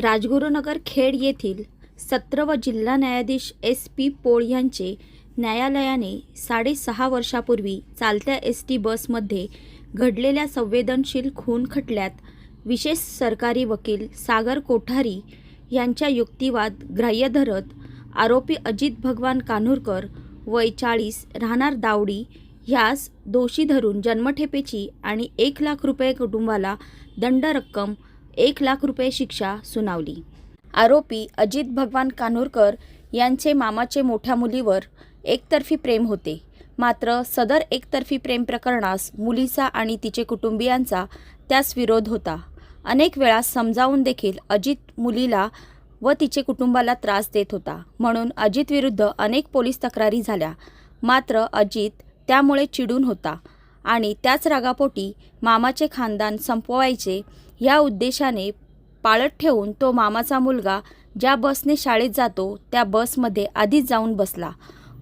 राजगुरुनगर खेड येथील सत्र व जिल्हा न्यायाधीश एस पी पोळ यांचे न्यायालयाने साडेसहा वर्षापूर्वी चालत्या एस टी बसमध्ये घडलेल्या संवेदनशील खून खटल्यात विशेष सरकारी वकील सागर कोठारी यांच्या युक्तिवाद ग्राह्य धरत आरोपी अजित भगवान कान्हूरकर वय चाळीस राहणार दावडी ह्यास दोषी धरून जन्मठेपेची आणि एक लाख रुपये कुटुंबाला दंड रक्कम एक लाख रुपये शिक्षा सुनावली. आरोपी अजित भगवान कान्होरकर यांचे मामाचे मोठ्या मुलीवर एकतर्फी प्रेम होते. मात्र सदर एकतर्फी प्रेम प्रकरणास मुलीचा आणि तिचे कुटुंबियांचा त्यास विरोध होता. अनेक वेळा समजावून देखील अजित मुलीला व तिचे कुटुंबाला त्रास देत होता. म्हणून अजित विरुद्ध अनेक पोलीस तक्रारी झाल्या. मात्र अजित त्यामुळे चिडून होता. आणि त्याच रागापोटी मामाचे खानदान संपवायचे या उद्देशाने पाळत ठेवून तो मामाचा मुलगा ज्या बसने शाळेत जातो त्या बसमध्ये आधीच जाऊन बसला.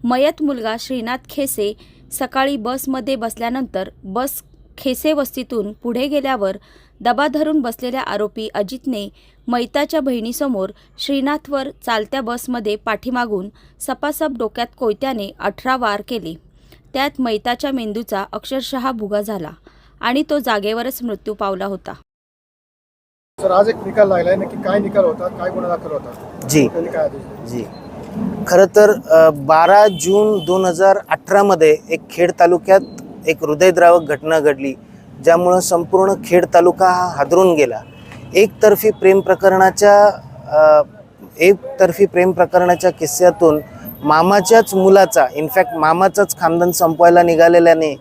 मयत मुलगा श्रीनाथ खेसे सकाळी बसमध्ये बसल्यानंतर बस खेसे वस्तीतून पुढे गेल्यावर दबा धरून बसलेल्या आरोपी अजितने मैताच्या बहिणीसमोर श्रीनाथवर चालत्या बसमध्ये पाठीमागून सपासप डोक्यात कोयत्याने अठरा वार केले. त्यात मैताच्या मेंदूचा अक्षरशः भुगा झाला आणि तो जागेवरच मृत्यू पावला होता. सर आज एक निकाल लागलाय. नक्की काय निकाल होता? काय गुन्हा दाखल होता? जी. त्यांनी काय आदेश दिले? जी. खरं तर बारा जून दोन हजार अठरामध्ये एक खेड तालुक्यात एक हृदयद्रावक घटना घडली ज्यामुळं संपूर्ण खेड तालुका हा हादरून गेला. एकतर्फी प्रेम प्रकरणाच्या अ, एकतर्फी प्रेम प्रकरणाच्या किस्स्यातून मामाच्याच मुलाचा इनफॅक्ट मामाचाच खानदान संपवायला निघालेल्याने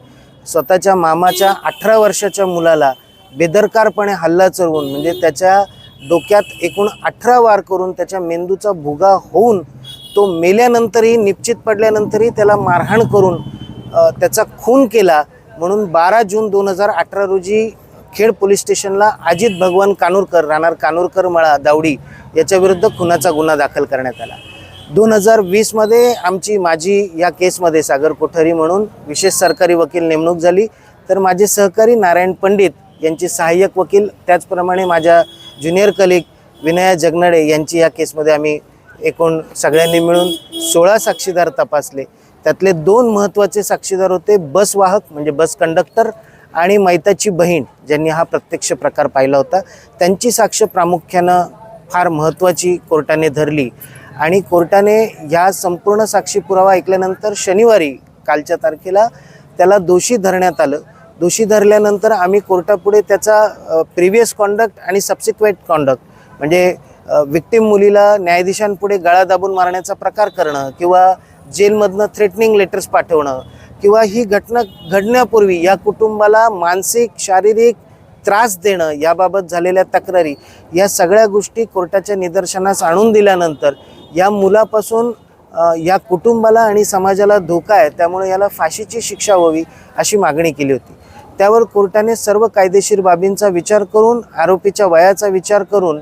स्वतःच्या मामाच्या अठरा वर्षाच्या मुलाला बेदरकारपणे हल्ला चढवून म्हणजे त्याच्या डोक्यात एकूण अठरा वार करून त्याच्या मेंदूचा भुगा होऊन तो मेल्यानंतरही निश्चित पडल्यानंतरही त्याला मारहाण करून त्याचा खून केला. म्हणून बारा जून दोन हजार अठरा रोजी खेड पोलीस स्टेशनला अजित भगवान कानूरकर राहणार कानूरकर मळा दावडी याच्याविरुद्ध खुनाचा गुन्हा दाखल करण्यात आला. दोन हजार वीसमध्ये आमची माझी या केसमध्ये सागर कोठारी म्हणून विशेष सरकारी वकील नेमणूक झाली. तर माझे सहकारी नारायण पंडित यांची सहाय्यक वकील त्याचप्रमाणे माझ्या ज्युनियर कलिग विनया जगनाडे यांची या केसमध्ये आम्ही एकूण सगळ्यांनी मिळून सोळा साक्षीदार तपासले. त्यातले दोन महत्त्वाचे साक्षीदार होते बस वाहक म्हणजे बस कंडक्टर आणि मैताची बहीण ज्यांनी हा प्रत्यक्ष प्रकार पाहिला होता. त्यांची साक्ष प्रामुख्यानं फार महत्त्वाची कोर्टाने धरली. आणि कोर्टाने ह्या संपूर्ण साक्षी पुरावा ऐकल्यानंतर शनिवारी कालच्या तारखेला त्याला दोषी धरण्यात आलं. दोषी धरल्यानंतर आम्ही कोर्टापुढे त्याचा प्रिव्हियस कॉन्डक्ट आणि सबसिक्वेंट कॉन्डक्ट म्हणजे विक्टीम मुलीला न्यायाधीशांपुढे गळा दाबून मारण्याचा प्रकार करणं किंवा जेलमधनं थ्रेटनिंग लेटर्स पाठवणं किंवा ही घटना घडण्यापूर्वी या कुटुंबाला मानसिक शारीरिक त्रास देणं याबाबत झालेल्या तक्रारी या सगळ्या गोष्टी कोर्टाच्या निदर्शनास आणून दिल्यानंतर या मुलापासून या कुटुंबाला आणि समाजाला धोका आहे त्यामुळे याला फाशीची शिक्षा व्हावी अशी मागणी केली होती. त्यावर कोर्टाने सर्व कायदेशीर बाबींचा विचार करून आरोपीच्या वयाचा विचार करून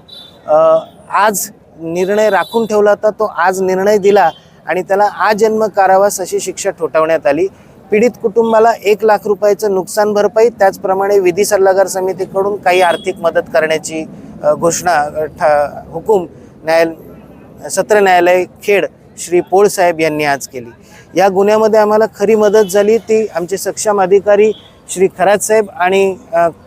आज निर्णय राखून ठेवला होता तो आज निर्णय दिला आणि त्याला आजन्म कारावास अशी शिक्षा ठोठावण्यात आली. पीडित कुटुंबाला एक लाख रुपयाचं नुकसान भरपाई त्याचप्रमाणे विधी सल्लागार समितीकडून काही आर्थिक मदत करण्याची घोषणा ठा हुकूम न्यायाल सत्र न्यायालय खेड श्री पोळसाहेब यांनी आज केली. या गुन्ह्यामध्ये आम्हाला खरी मदत झाली. ती आमचे सक्षम अधिकारी श्री खरात साहेब आणि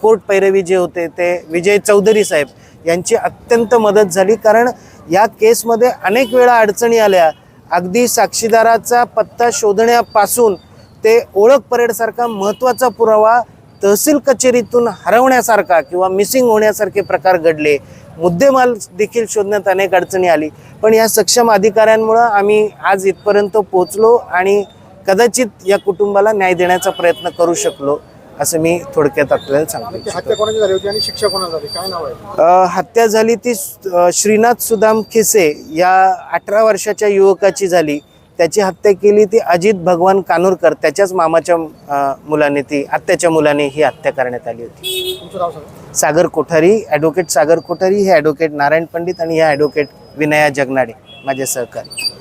कोर्ट पैरवी जे होते ते विजय चौधरी साहेब यांची अत्यंत मदत झाली. कारण या केसमध्ये अनेक वेळा अडचणी आल्या. अगदी साक्षीदाराचा पत्ता शोधण्यापासून ते ओळख परेडसारखा महत्त्वाचा पुरावा तहसील कचेरीतून हरवण्यासारखा किंवा मिसिंग होण्यासारखे प्रकार घडले. मुद्देमाल देखील शोधण्यात अनेक अडचणी आली. पण या सक्षम अधिकाऱ्यांमुळं आम्ही आज इथपर्यंत पोचलो आणि कदाचित या कुटुंबाला न्याय देण्याचा प्रयत्न करू शकलो असं मी थोडक्यात आपल्याला सांगतो हत्या कोणाची झाली होती आणि शिक्षा कोणाला झाली? काय नाव आहे? हत्या झाली ती श्रीनाथ सुदाम खेसे या अठरा वर्षाच्या युवकाची झाली. त्याची हत्या केली ती अजित भगवान कानूरकर त्याच्याच मामाच्या मुलाने ती आत्याच्या मुलाने ही हत्या करण्यात आली होती. सागर कोठारी ॲडव्होकेट सागर कोठारी हे ॲडव्होकेट नारायण पंडित आणि हे ॲडव्होकेट विनया जगनाडे माझे सहकारी.